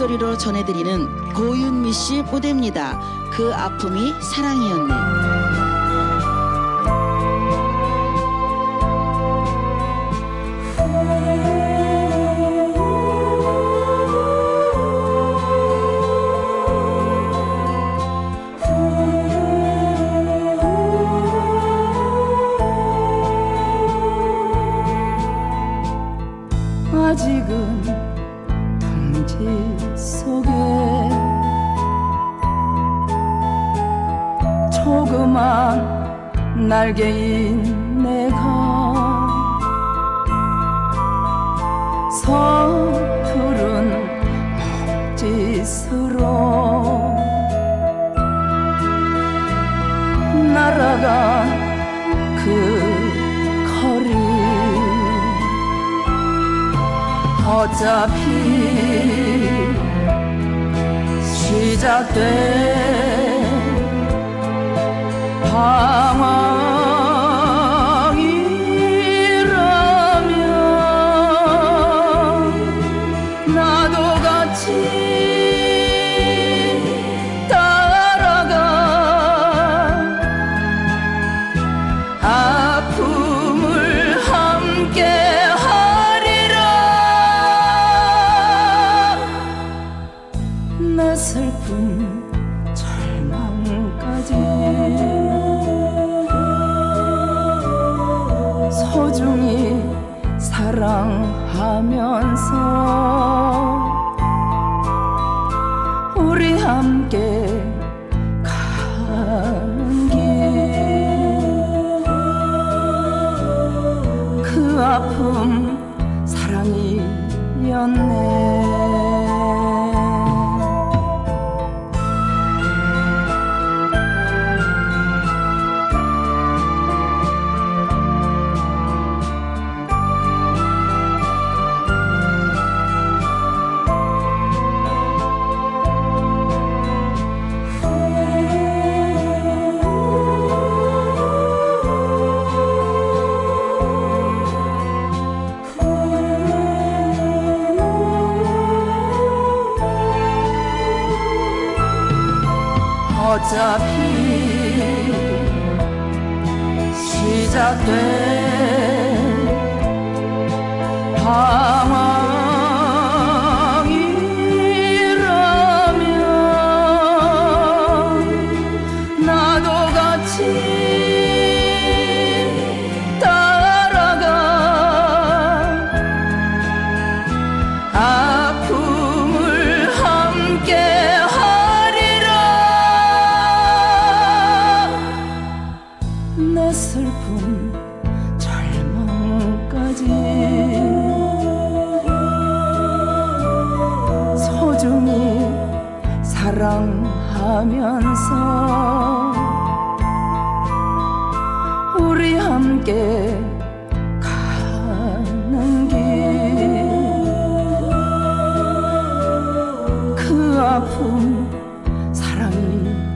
목소리로 전해드리는 고윤미 씨 무대입니다. 그 아픔이 사랑이었네. 속에 조그만 날개인 내가 서투른 목짓으로 날아간 그 거리. 어차피 시작 사랑하면서 우리 함께 가는 길. 그 아픔 사랑이었네 어차피 시작된 슬픔 절망까지. 소중히 사랑하면서 우리 함께 가는 길. 그 아픔 사랑이었네